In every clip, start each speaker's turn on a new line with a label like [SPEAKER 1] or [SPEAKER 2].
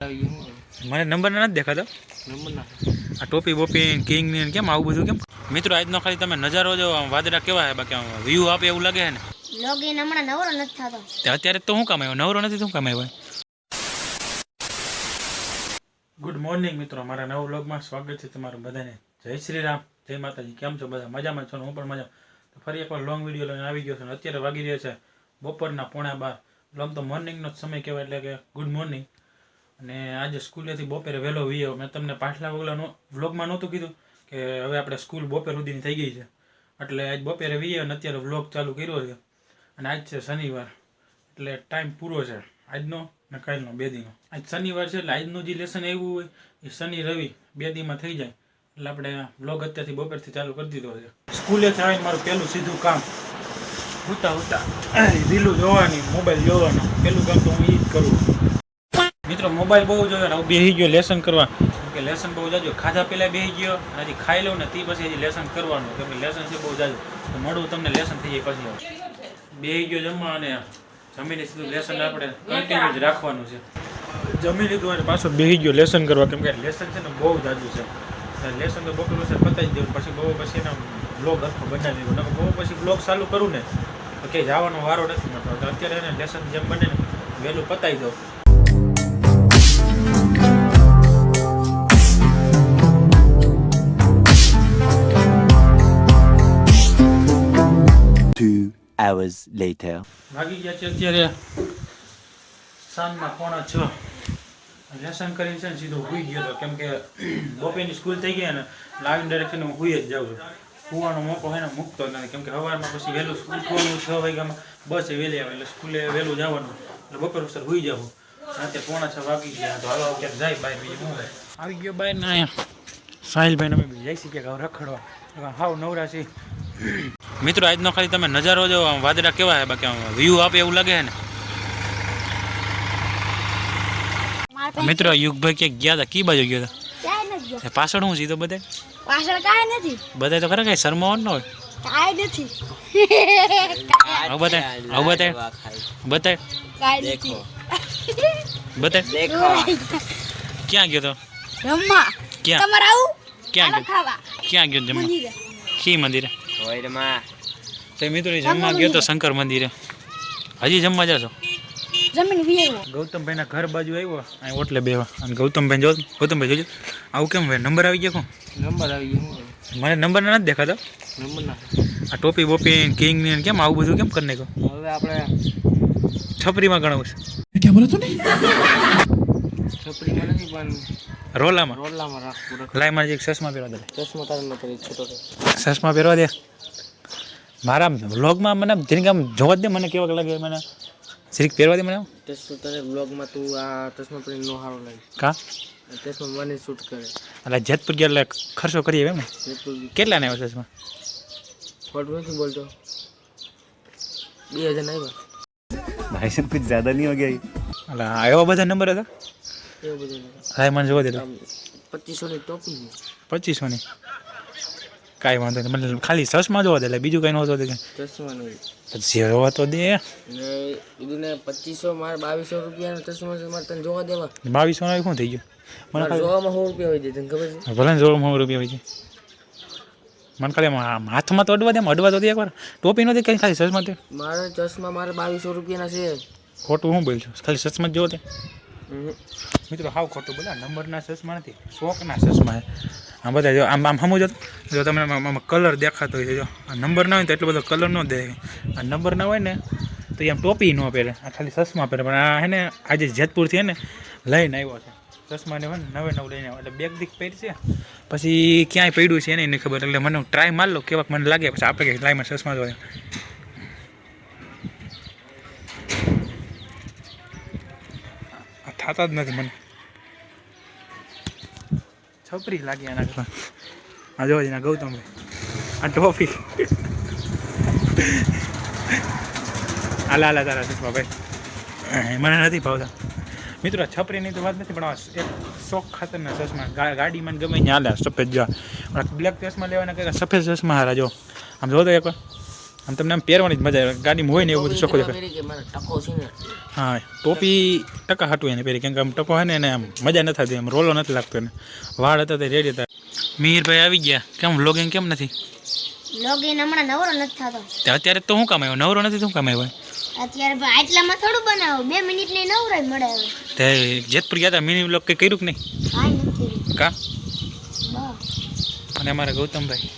[SPEAKER 1] મને નંબર નથી દેખાતો. આ ટોપી બોપી કિંગ ને કેમ આવું બધું કેમ? મિત્રો આજનો ખાલી તમે નજારો જો આમ વાદળા કેવા છે બાકી વ્યૂ આપે એવું લાગે છે ને?
[SPEAKER 2] લોગીન હમણાં નવરો નથી થતો.
[SPEAKER 1] તે અત્યારે તો શું કામ આવ્યો? નવરો નથી તો શું કામ આવ્યો? ગુડ મોર્નિંગ મિત્રો મારા નવા વ્લોગમાં સ્વાગત છે તમારું બધાને. જય શ્રી રામ. જય માતાજી. કેમ છો બધા? મજામાં છો ને? હું પણ મજા તો ફરી એકવાર લોંગ વીડિયો લઈને આવી ગયો છું અને અત્યારે વાગી રહ્યા છે બપોરના પોણા બાર. એટલે આમ તો મોર્નિંગનો જ સમય કહેવાય એટલે કે ગુડ મોર્નિંગ અને આજે સ્કૂલેથી બપોરે વહેલો વીયો મેં તમને પાછલા વગલાનો વ્લોગમાં નહોતું કીધું કે હવે આપણે સ્કૂલ બપોર સુધીની થઈ ગઈ છે. એટલે આજ બપોરે વીયો અને અત્યારે વ્લોગ ચાલુ કર્યો છે. અને આજ છે શનિવાર. એટલે ટાઈમ પૂરો છે આજનો ને કાલનો, બે દીનો. આજ શનિવાર છે એટલે આજનું જે લેસન આવ્યું હોય એ શનિ રવિ બે દીમાં થઈ જાય. એટલે આપણે વ્લોગ અત્યારથી બપોરથી ચાલુ કરી દીધો છે. સ્કૂલેથી આવીને મારું પહેલું સીધું કામ. ઉતા ઉતા રીલું જોવાની, મોબાઈલ જોવાનો. પહેલું કામ તો હું એ જ કરું. મિત્રો, મોબાઈલ બહુ જોયો ને બેસી ગયો લેસન કરવા. કે લેસન બહુ જાજો. ખાધા પહેલાં બેસી ગયો, અને હજી ખાઈ લઉં ને તે પછી હજી લેસન કરવાનું. કેમ કે લેસન છે બહુ જાજુ. તો મળું તમને લેસન થઈ જાય પછી. બેસી ગયો જમવા અને જમીને સીધું લેસન આપણે કન્ટિન્યુ જ રાખવાનું છે. જમી લીધું અને પાછો બેસી ગયો લેસન કરવા. કેમ કે લેસન છે ને બહુ જાજુ છે. લેસન તો બપોર પછી પતાવી દેવું. પછી બહુ પછી એના બ્લોગ આખો બનાવી નકર બહુ પછી બ્લોગ ચાલુ કરું ને, તો ક્યાંય જવાનો વારો નથી મળતો. અત્યારે એને લેસન જેમ બને ને, વહેલું પતાવી દઉં.
[SPEAKER 3] Hours later.
[SPEAKER 1] વાગી ગયા છે અત્યારે સાંજના પોણા છ. કરીને છે ને સીધો હુઈ ગયો હતો કેમ કે બપોરની સ્કૂલ થઈ ગઈ ને લાવીને ડાયરેક્ટ હું હુઈ જ જાઉં છું. હુવાનો મોકો હોય ને મૂકતો નથી. કેમ કે સવારમાં પછી વહેલું સ્કૂલ છ વાગ્યામાં બસ એ વહેલી આવે. એટલે સ્કૂલે વહેલું જવાનું. એટલે બપોર સર હુઈ જાઉં. રાતે પોણા છ વાગી ગયા. તો હાલો, ક્યાંક જાય બાય બીજું હોય આવી ગયો બાય ને અહીંયા. સાહિલભાઈ અમે જઈ શકીએ હવે રખડવા. હવે હાવ નવરા છે મિત્રો આજનો ખાલી તમે નજારો જો વાદળા કેવા છે બાકી વ્યૂ આપે એવું લાગે છે ને? મિત્રો યુગભાઈ ક્યાંક ગયા હતા? કી બાજુ ગયા હતા? પાછળ હું સીધો બધે?
[SPEAKER 2] પાછળ કાંઈ નથી.
[SPEAKER 1] બધા તો ખરા કઈ શરમાવાનું ન હોય?
[SPEAKER 2] કાંઈ નથી.
[SPEAKER 1] બતાય બતાય બતાય બતાય ક્યાં ગયો તો?
[SPEAKER 2] રમવા.
[SPEAKER 1] ક્યાં?
[SPEAKER 2] તમારે આવું?
[SPEAKER 1] ક્યાં ગયો? ક્યાં ગયો જમવા
[SPEAKER 2] મંદિરે?
[SPEAKER 1] કી તે તો મિત્રો જમવા ગયો તો શંકર મંદિરે. હજી જમવા જશો?
[SPEAKER 2] જમીન વીએવો
[SPEAKER 1] ગૌતમભાઈના ઘર બાજુ આવ્યો અહીં ઓટલે બેવા અને ગૌતમભાઈ જો ગૌતમભાઈ જોજો. આવું કેમ ભાઈ નંબર આવી ગયો કોણ?
[SPEAKER 4] નંબર આવી ગયો
[SPEAKER 1] મને નંબર નથી દેખાતો.
[SPEAKER 4] નંબર ના.
[SPEAKER 1] આ ટોપી બોપી કિંગ ને કેમ આવું બધું કેમ કરી નાખ્યો?
[SPEAKER 4] હવે આપણે
[SPEAKER 1] છપરીમાં ગણાવું છે.
[SPEAKER 4] છપરીમાં નથી પણ
[SPEAKER 1] રોલામાં.
[SPEAKER 4] રોલામાં રાખ રખ
[SPEAKER 1] લાય મારે એક ચશ્મા પહેરવા દે.
[SPEAKER 4] ચશ્મા તારે ન કરી છૂટો.
[SPEAKER 1] ચશ્મા પહેરવા દે. મારા વ્લોગમાં મને જરીક આમ જોવા જ દે મને કેવા લાગે મને? જરીક પહેરવા દે મને
[SPEAKER 4] તને વ્લોગમાં તું આ ચશ્મા પહેરીને નો સારો લાગે.
[SPEAKER 1] કા?
[SPEAKER 4] ચશ્મા મને શૂટ કરે.
[SPEAKER 1] એટલે જેતપુર ગયા એટલે ખર્ચો કરીએ એમ ને? કેટલા ને આવ્યો ચશ્મા?
[SPEAKER 4] ખોટું નથી બોલતો. બે હજાર ના આવ્યા.
[SPEAKER 3] ભાઈ સાહેબ કુછ જ્યાદા નહીં હો ગયા
[SPEAKER 1] એટલે એવા બધા નંબર હતા?
[SPEAKER 4] એવા બધા
[SPEAKER 1] હા મને જોવા દે
[SPEAKER 4] પચીસો ની ટોપી પચીસો
[SPEAKER 1] ની? કાંઈ વાંધો નહીં. મને ખાલી ચશ્મા જોવા દે એટલે બીજું કંઈ ન જોવા દે
[SPEAKER 4] ચશ્મા
[SPEAKER 1] પછી જોવા તો દે.
[SPEAKER 4] ને પચીસો મારે બાવીસો રૂપિયાનો ચશ્મા છે મારે તને જોવા દેવા.
[SPEAKER 1] બાવીસો નો શું થઈ ગયું? મને
[SPEAKER 4] જોવામાં સો રૂપિયા હોય છે તને ખબર છે?
[SPEAKER 1] ભલે ને જોવા સો રૂપિયા હોય છે. મને ખાલી હાથમાં તો અડવા દે અડવા તો દે એકવાર. ટોપી નથી કઈ ખાલી ચશ્મા તે
[SPEAKER 4] મારે ચશ્મા મારે બાવીસો રૂપિયાના છે.
[SPEAKER 1] ખોટું હું બોલું છું ખાલી ચશ્મા જ જોવો તે. મિત્રો, હાવ ખોટું બોલા નંબરના ચશ્મા નથી શોખના ચશ્મા છે. આ બધા જો, આમ આમ સમજો જો તમને આમ- કલર દેખાતો હોય છે, જો. આ નંબર ના હોય તો એટલો બધો કલર ન દે આ નંબર ના હોય ને તો એમ ટોપી ન પહેરે, આ ખાલી ચશ્મા પહેરે. પણ આ હે ને, આજે જેતપુરથી હે ને, લઈને આવ્યો છે. ચશ્માને હોય ને, નવે નવ લઈને આવ્યો. એટલે બેગ દીક પહેરશે પછી ક્યાંય પડ્યું છે એને ખબર. એટલે મને ટ્રાય માર લો, કેવાક મને લાગે. પછી આપણે કે લાઈમાં ચશ્મા જોઈએ થતા જ નથી મને. છપરી લાગી કરતા. આ જોવા જઈને ગૌતમભાઈ આ ટોફી આલા આલા તારા ચશ્મા ભાઈ. મને નથી ભાવતા. મિત્રો, છપરીની તો વાત નથી, પણ એક શોખ ખાતરના ચશ્મા. ગા- ગાડીમાં ને ગમે ત્યાં હાલ્યા સફેદ જોવા બ્લેક ચશ્મા લેવાના કંઈક સફેદ ચશ્મા હારા, જો. આમ જો તો એક આમ તમને આમ પહેરવાની જ મજા આવે. ગાડીમાં હોય ને એવું બધું ચોખ્ખું
[SPEAKER 4] ટોપી
[SPEAKER 1] દેખાય.
[SPEAKER 4] પહેરી કે મારા ટકો છે ને.
[SPEAKER 1] હા ટોપી ટકા હાટું એને પહેરી. કેમ કે આમ ટકો હે ને એને આમ મજા નથી આવતી. આમ રોલો નથી લાગતો એને. વાળ હતા તે રેડી હતા. મિહિરભાઈ આવી ગયા. કેમ વ્લોગિંગ કેમ નથી?
[SPEAKER 2] લોગિન હમણાં નવરો નથી થતો.
[SPEAKER 1] અત્યારે તો શું કામ આવ્યો? નવરો નથી શું કામ આવ્યો?
[SPEAKER 2] અત્યારે આટલામાં થોડું બનાવો. બે મિનિટની નવરાય મળે હવે.
[SPEAKER 1] તે જેતપુર ગયા હતા મિની વ્લોગ કંઈ કર્યું કે નહીં?
[SPEAKER 2] કાંઈ નથી
[SPEAKER 1] કા? અને અમારા ગૌતમભાઈ.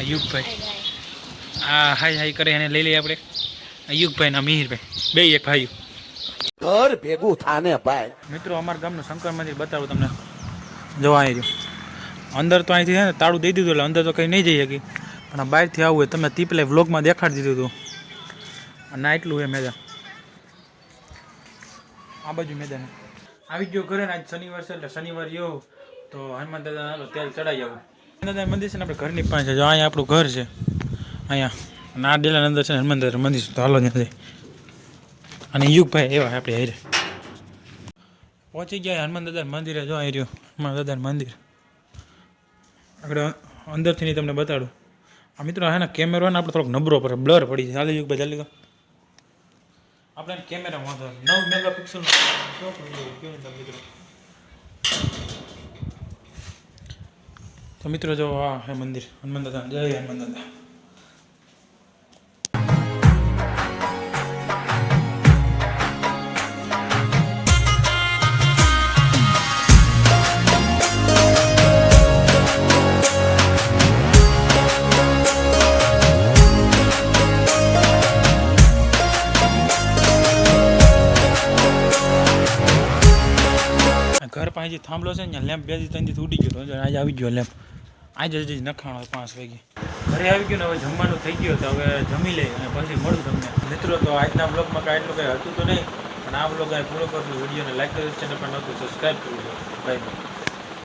[SPEAKER 1] અયુબભાઈ આ હાય હાય કરે એને લઈ લઈએ આપણે. અયુગભાઈ ના મિહિરભાઈ બે એક ભાઈ
[SPEAKER 5] ઘર ભેગું થાને ભાઈ.
[SPEAKER 1] મિત્રો અમારા ગામનું શંકર મંદિર બતાવું તમને. જોવા આવી રહ્યું. અંદર તો અહીંથી છે ને તાળું દઈ દીધું એટલે અંદર તો કંઈ નહીં જઈ શકી. પણ બહારથી આવું હોય તમે તીપલે વ્લોગમાં દેખાડી દીધું હતું અને એટલું એ મેદાન. આ બાજુ મેદાન આવી ગયો ઘરે ને આજ શનિવાર છે એટલે શનિવાર યો. તો હનુમાન દાદા હાલો તેલ ચડાવી આવું. દાદા મંદિર છે ને આપણે ઘરની પાસે છે. જો અહીંયા આપણું ઘર છે. અહીંયા અને આ ડેલા અંદર છે ને હનુમાન દાદા મંદિર તો હાલો ત્યાં અને યુગભાઈ એવા આપણે હારે. પહોંચી ગયા હનુમાન દાદા મંદિરે. જો આવી રહ્યું. હનુમાન દાદા મંદિર. આગળ અંદરથી નહીં તમને બતાડું. આ મિત્રો હે ને કેમેરો ને આપણે થોડોક નબરો પડે. બ્લર પડી જાય. ચાલી યુગભાઈ ચાલી આપણે કેમેરા વાંધો નવ મેગા પિક્સલ મિત્રો? તો મિત્રો જો આ હે મંદિર, હનુમાન દાદા, જય હનુમાન દાદા. ઘર પાસે થાંભલો છે ને લેમ્પ બે દી ત્રણ દી ઉડી ગયો આજે આવી ગયો લેમ્પ. આજે જ નખાણો હોય પાંચ વાગે. ઘરે આવી ગયું ને હવે જમવાનું થઈ ગયું તો હવે જમી લે અને પછી મળું તમને. મિત્રો, તો આજના બ્લોગમાં કાંઈ એટલું કંઈ હતું તો નહીં. પણ આ બ્લોગ અહીં પૂરો કરશું વિડીયોને લાઈક કરી ચેનલ પર નહોતું સબસ્ક્રાઈબ કરવું બાય